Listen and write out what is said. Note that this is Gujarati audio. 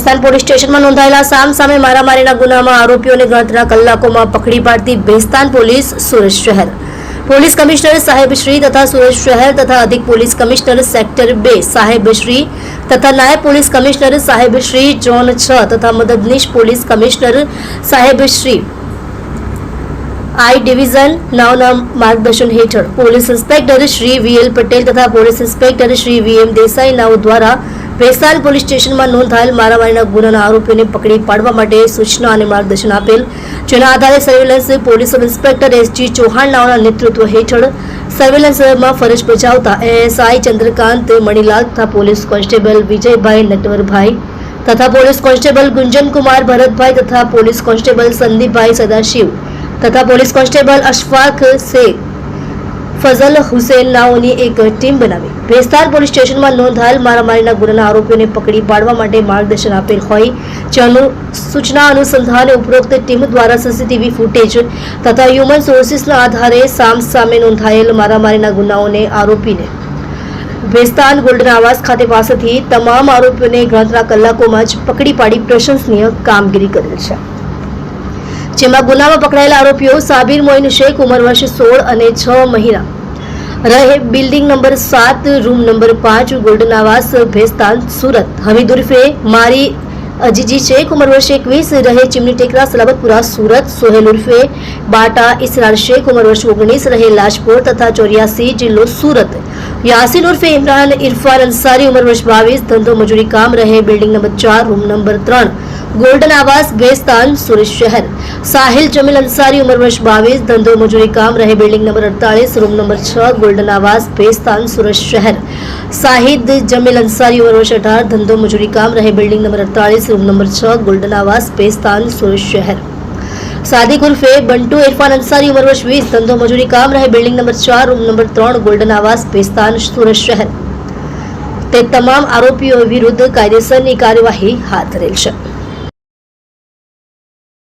સ્થાન પોલીસ સ્ટેશનમાં નોંધાયેલા સામ સામે મારામારીના ગુનામાં આરોપીઓને ગણતરીના કલાકોમાં પકડી પાડતી ભેસ્તાન પોલીસ સુરત શહેર. પોલીસ કમિશનર સાહેબ શ્રી તથા સુરત શહેર તથા અધિક પોલીસ કમિશનર સેક્ટર બે સાહેબ શ્રી તથા નાયબ પોલીસ કમિશનર સાહેબ શ્રી ઝોન છ તથા મદદનીશ પોલીસ કમિશનર સાહેબ શ્રી આઈ ડિવિઝન નવના માર્ગદર્શન હેઠળ. Police inspector Shri V L Patel તથા police inspector Shri V M Desai નાવ દ્વારા ભેસાલ પોલીસ સ્ટેશનમાં નોંધાયેલ મારામારીના ગુનાના આરોપીને પકડી પાડવા માટે સૂચના અને માર્ગદર્શન આપેલ, જેના આધારે surveillance police sub inspector S G Chauhan નાવના નેતૃત્વ હેઠળ સર્વેલન્સમાં ફરજ બજાવતા એએસઆઈ ચંદ્રકાંત મણીલાલ તથા પોલીસ કોન્સ્ટેબલ વિજયભાઈ નટવરભાઈ તથા પોલીસ કોન્સ્ટેબલ ગુંજનકુમાર ભરતભાઈ તથા પોલીસ કોન્સ્ટેબલ સંદીપભાઈ સદાશિવ તથા પોલીસ કોન્સ્ટેબલ અશફાક શેખ ફઝલ હુસેનનાઓની એક ટીમ બનાવી. ભેસ્તાર પોલીસ સ્ટેશનમાં નોંધાયેલ મારામારીના ગુનાના આરોપીઓને પકડી પાડવા માટે માર્ગદર્શન આપેલ હોય, જેનું સૂચના અનુસંધાને ઉપરોક્ત ટીમ દ્વારા સીસીટીવી ફૂટેજ તથા હ્યુમન સોર્સિસના આધારે સામ સામે નોંધાયેલ મારામારીના ગુનાઓને આરોપીને. ભેસ્તાન ગોલ્ડન આવાસ ખાતે પાસેથી તમામ આરોપીઓને ગણતરા કલાકોમાં જ પકડી પાડી પ્રશંસનીય કામગીરી કરેલ છે. જેમાં ગુનામાં પકડાયેલા આરોપીઓ સાબિર મોઇન શેખ, ઉંમર વર્ષ સોળ અને છ મહિના. રહે બિલ્ડિંગ નંબર સાત, રૂમ નંબર પાંચ ગોલ્ડન આવાસ ભેસ્તાન, સુરત. હમીદ ઉર્ફે મારી અજીજી શેખ, ઉંમર વર્ષ એકવીસ, રહે ચીમની ટેકરા, સલાબતપુરા, સુરત. સોહેલ ઉર્ફે બાટા ઇસરાન શેખ, ઉંમર વર્ષ ઓગણીસ, રહે લાજપોર તથા ચોર્યાસી, જિલ્લો સુરત. યાસીન ઉર્ફે ઇમરાન ઇરફાન અંસારી, ઉંમર વર્ષ બાવીસ, ધંધો મજૂરી કામ, રહે બિલ્ડિંગ નંબર ચાર, રૂમ નંબર ત્રણ. ગોલ્ડન આવાસ ગેસ્તાન સુરેશ શહેર. સાહિલ જમીલ અંસારી, ઉંમર વર્ષ બાવીસ, ધંધો મજૂરી કામ, રહે બિલ્ડિંગ નંબર અડતાલીસ, રૂમ નંબર છ, ગોલ્ડન આવાસ ભેસ્તાન સુરત શહેર. સાહિદ જમીલ અંસારી, ઉંમર વર્ષ અઢાર, ધંધો મજૂરી કામ, રહે બિલ્ડિંગ નંબર અડતાલીસ, રૂમ નંબર છ, ગોલ્ડન આવાસ ભેસ્તાન સુરત શહેર. સાદિક ઉર્ફે બંટુ ઇરફાન અંસારી, ઉંમર વર્ષ વીસ, ધંધો મજૂરી કામ, રહે બિલ્ડિંગ નંબર ચાર, રૂમ નંબર ત્રણ, ગોલ્ડન આવાસ ભેસ્તાન સુરત શહેર. તે તમામ આરોપીઓ વિરુદ્ધ કાયદેસરની કાર્યવાહી હાથ ધરેલ છે.